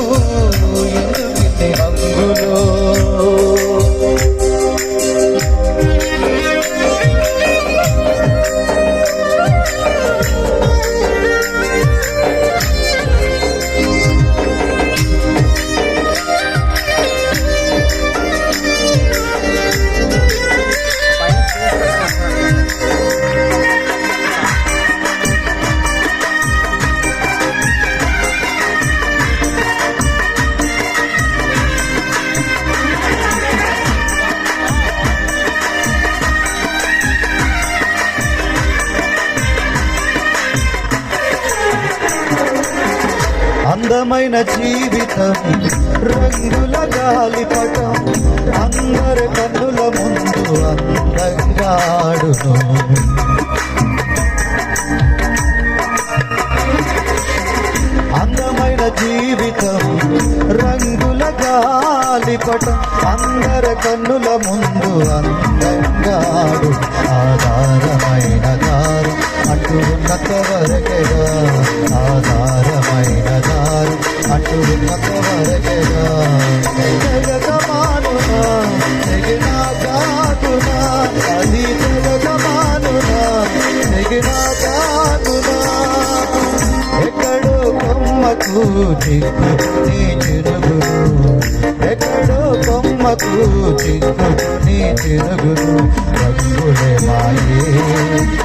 हो అందమైన జీవితం రంగుల గాలిపటం అందరి కన్నుల ముందు అందంగాడును. అందమైన జీవితం రంగుల గాలిపటం అందరి కన్నుల ముందు అందంగాడు. ఆధారమైన దారు అటు ఉన్నంత వరకెగా చిక్కు నీ చిరుగురు ఎక్కడో కొమ్మకు చిక్కు నీ చిరుగురు రంగులే మాయే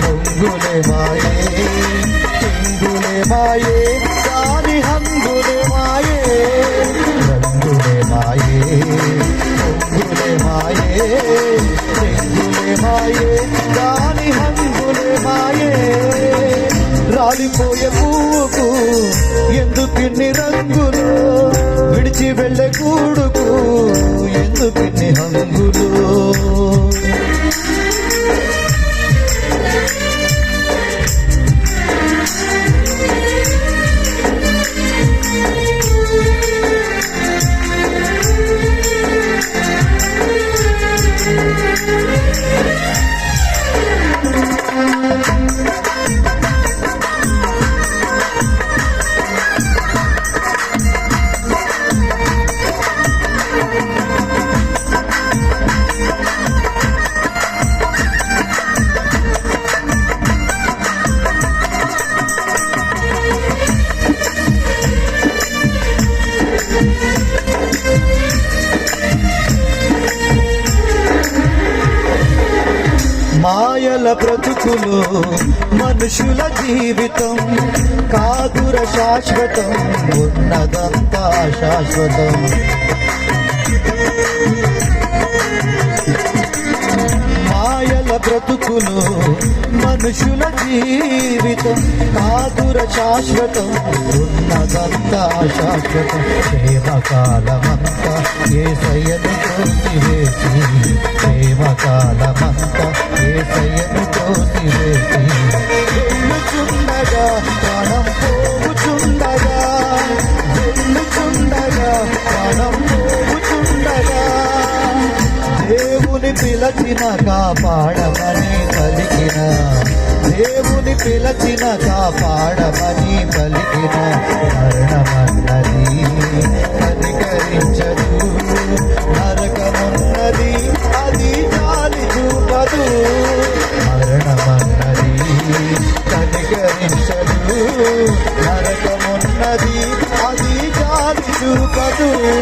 పొంగులే మాయే చింగులే మాయే దాని హంగులే మాయే రంగులే మాయే పొంగులే మాయే చింగులే మాయే దాని హంగులే మాయే రాలిపోయే పూ ఎందుకిన్ని రంగులు విడిచి వెళ్ళే కూడుకు ఎందుకిన్ని హంగులు. మాయల బ్రతుకులు మనుషుల జీవితం. కాదుర శాశ్వతం ఉన్నదంతా శాశ్వతం. మాయల బ్రతుకులు మనుషుల జీవితం. కాదుర శాశ్వతం ఉన్నదంతా శాశ్వతం. క్షేమకాలమంతా ఏ సయ్యను తోసివేసి క్షేమకాలమంతా పిలచిన కాపాడమని పలికిన. దేవుని పిలచిన కాపాడమని పలికిన. మరణమన్నది కనికరించదు. నరకమున్నది అది జాలి చూపదు. మరణమన్నది కనికరించదు. నరకమున్నది అది జాలి చూపదు.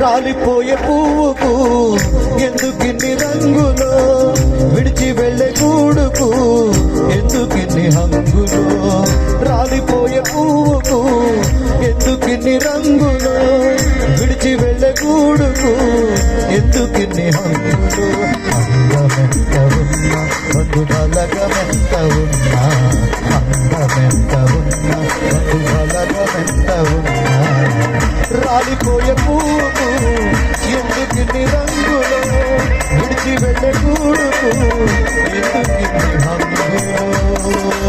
రాలిపోయే పువ్వుకు ఎందుకిన్ని రంగులో విడిచి వెళ్ళే కూడుకు? ఎందుకిన్ని హంగులో రాలిపోయే పువ్వుకు? ఎందుకిన్ని రంగులో విడిచి వెళ్ళే కూడుకు? ఎందుకిన్ని హంగులో? అందమెంత ఉన్నా బంధు ఉన్నా రాలిపోయే పూలు ఎందుకు రంగులో విడిచి వెళ్ళకూడదు? ఎందుకు హంగులో